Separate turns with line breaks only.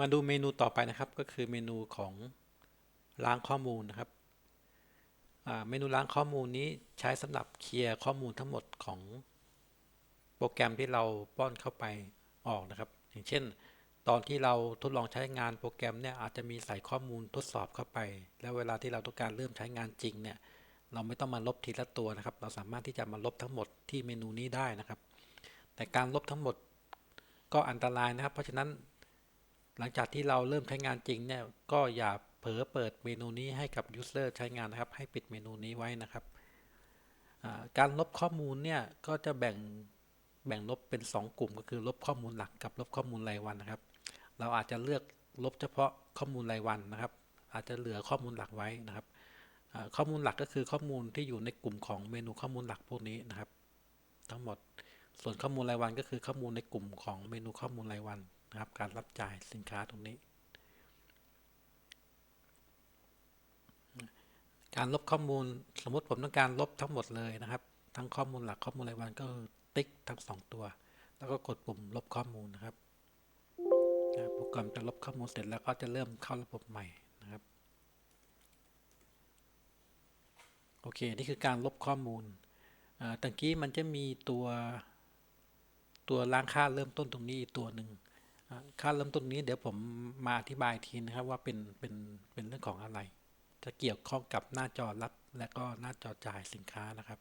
มาดูเมนูต่อไปนะครับก็คือเมนูของล้างข้อมูลนะครับเมนูล้างข้อมูลนี้ใช้สำหรับเคลียร์ข้อมูลทั้งหมดของโปรแกรมที่เราป้อนเข้าไปออกนะครับ อย่างเช่น ตอนที่เราทดลองใช้งานโปรแกรมเนี่ยอาจจะมีใส่ข้อมูลทดสอบเข้าไป แล้วเวลาที่เราต้องการเริ่มใช้งานจริงเนี่ยเราไม่ต้องมาลบทีละตัวนะครับ เราสามารถที่จะมาลบทั้งหมดที่เมนูนี้ได้นะครับ แต่การลบทั้งหมดก็อันตรายนะครับ เพราะฉะนั้น หลังจากที่เราเริ่มใช้งานจริงเนี่ยก็อย่าเผลอเปิดเมนูนี้ให้กับ User ใช้งานนะครับ ให้ปิดเมนูนี้ไว้นะครับ การลบข้อมูลเนี่ยก็จะแบ่งแบ่งลบเป็น 2 กลุ่มก็คือลบข้อมูลหลักกับลบข้อมูลรายวันนะครับ เราอาจจะเลือกลบเฉพาะข้อมูลรายวันนะครับ อาจจะเหลือข้อมูลหลักไว้นะครับ ข้อมูลหลักก็คือข้อมูลที่อยู่ในกลุ่มของเมนูข้อมูลหลักพวกนี้นะครับ ทั้งหมดส่วนข้อมูลรายวันก็คือข้อมูลในกลุ่มของเมนูข้อมูลรายวัน นะครับการรับจ่ายสินค้าตรงนี้ การลบข้อมูลสมมติผมต้องการลบทั้งหมดเลยนะครับ ทั้งข้อมูลหลักข้อมูลรายวันก็ติ๊กทั้งสองตัว แล้วก็กดปุ่มลบข้อมูลนะครับโปรแกรมจะลบข้อมูลเสร็จแล้วก็จะเริ่มเข้าระบบใหม่นะครับโอเค นี่คือการลบข้อมูลอ่าตะกี้มันจะมีตัวตัวล้างค่าเริ่มต้นตรงนี้อีกตัวหนึ่ง ค่าเริ่มต้นนี้เดี๋ยวผมมาอธิบายทีนะครับว่าเป็นเป็นเป็นเรื่องของอะไร จะเกี่ยวข้องกับหน้าจอรับและก็หน้าจอจ่ายสินค้านะครับ